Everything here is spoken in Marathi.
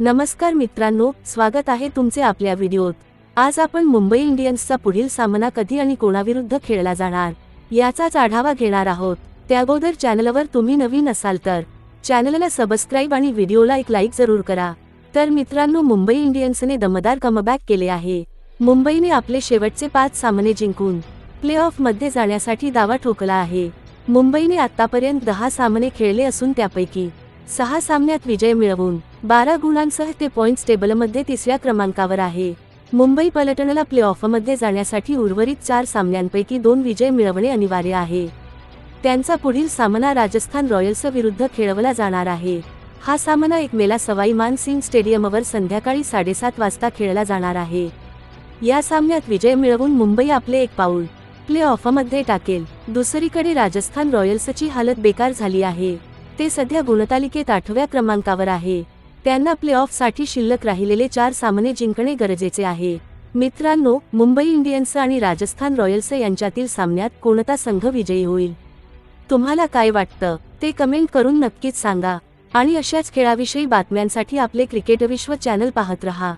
नमस्कार मित्रांनो स्वागत आहे तुमचे आपल्या व्हिडिओत. आज आपण मुंबई इंडियन्सचा पुढील सामना कधी आणि कोणाविरुद्ध खेळला जाणार याचाच आढावा घेणार आहोत. त्याअगोदर चॅनलवर तुम्ही नवीन असाल तर चॅनलला सबस्क्राईब आणि व्हिडिओला एक लाईक जरूर करा. तर मित्रांनो मुंबई इंडियन्सने दमदार कमबॅक केले आहे. मुंबईने आपले शेवटचे पाच सामने जिंकून प्ले ऑफमध्ये जाण्यासाठी दावा ठोकला आहे. मुंबईने आतापर्यंत दहा सामने खेळले असून त्यापैकी सहा सामन्यात विजय मिळवून बारा गुणांसह ते पॉइंट्स टेबलमध्ये तिसऱ्या क्रमांकावर आहे. मुंबई पलटनला प्ले ऑफमध्ये जाण्यासाठी उर्वरित चार सामन्यांपैकी दोन विजय मिळवणे अनिवार्य आहे. त्यांचा पुढील सामना राजस्थान रॉयल्स विरुद्ध खेळवला जाणार आहे. हा सामना एक मेला सवाई मानसिंग स्टेडियमवर संध्याकाळी साडेसात वाजता खेळला जाणार आहे. या सामन्यात विजय मिळवून मुंबई आपले एक पाऊल प्ले ऑफमध्ये टाकेल. दुसरीकडे राजस्थान रॉयल्सची हालत बेकार झाली आहे. ते सध्या गुणतालिकेत आठव्या क्रमांकावर आहे. त्यांना प्ले ऑफसाठी शिल्लक राहिलेले चार सामने जिंकणे गरजेचे आहे. मित्रांनो मुंबई इंडियन्स आणि राजस्थान रॉयल्स यांच्यातील सामन्यात कोणता संघ विजयी होईल? तुम्हाला काय वाटतं? ते कमेंट करून नक्कीच सांगा. आणि अशाच खेळाविषयी बातम्यांसाठी आपले क्रिकेट विश्व चॅनल पाहत रहा.